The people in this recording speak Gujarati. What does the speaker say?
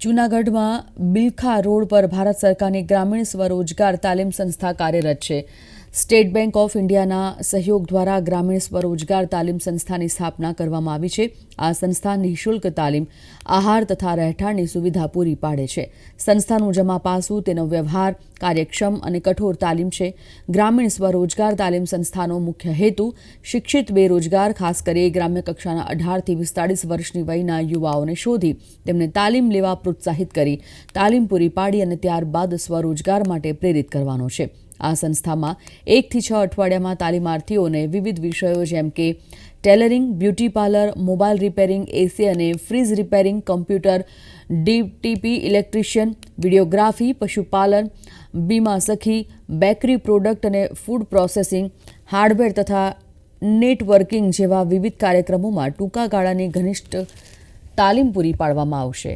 જૂનાગઢમાં બિલખા રોડ પર ભારત સરકારની ગ્રામીણ સ્વરોજગાર તાલીમ સંસ્થા કાર્યરત છે. સ્ટેટ બેંક ઓફ ઇન્ડિયાના સહયોગ દ્વારા ગ્રામીણ સ્વરોજગાર તાલીમ સંસ્થાની સ્થાપના કરવામાં આવી છે. આ સંસ્થા નિઃશુલ્ક તાલીમ, આહાર તથા રહેઠાણની સુવિધા પૂરી પાડે છે. સંસ્થાનું જમા પાસું તેનો વ્યવહાર, કાર્યક્ષમ અને કઠોર તાલીમ છે. ગ્રામીણ સ્વરોજગાર તાલીમ સંસ્થાનો મુખ્ય હેતુ, શિક્ષિત બેરોજગાર, ખાસ કરી ગ્રામ્ય કક્ષાના અઢારથી પિસ્તાળીસ વર્ષની વયના યુવાઓને શોધી તેમને તાલીમ લેવા પ્રોત્સાહિત કરી, તાલીમ પૂરી પાડી અને ત્યારબાદ સ્વરોજગાર માટે પ્રેરિત કરવાનો છે. આ સંસ્થામાં એકથી છ અઠવાડિયામાં તાલીમાર્થીઓને વિવિધ વિષયો જેમ કે tailoring, beauty parlour mobile repairing, AC અને fridge repairing, computer, DTP, electrician, videography, પશુપાલન, બીમા સખી, બેકરી પ્રોડક્ટ અને ફૂડ પ્રોસેસિંગ, હાર્ડવેર તથા નેટવર્કિંગ જેવા વિવિધ કાર્યક્રમોમાં ટૂંકા ગાળાની ઘનિષ્ઠ તાલીમ પૂરી પાડવામાં આવશે.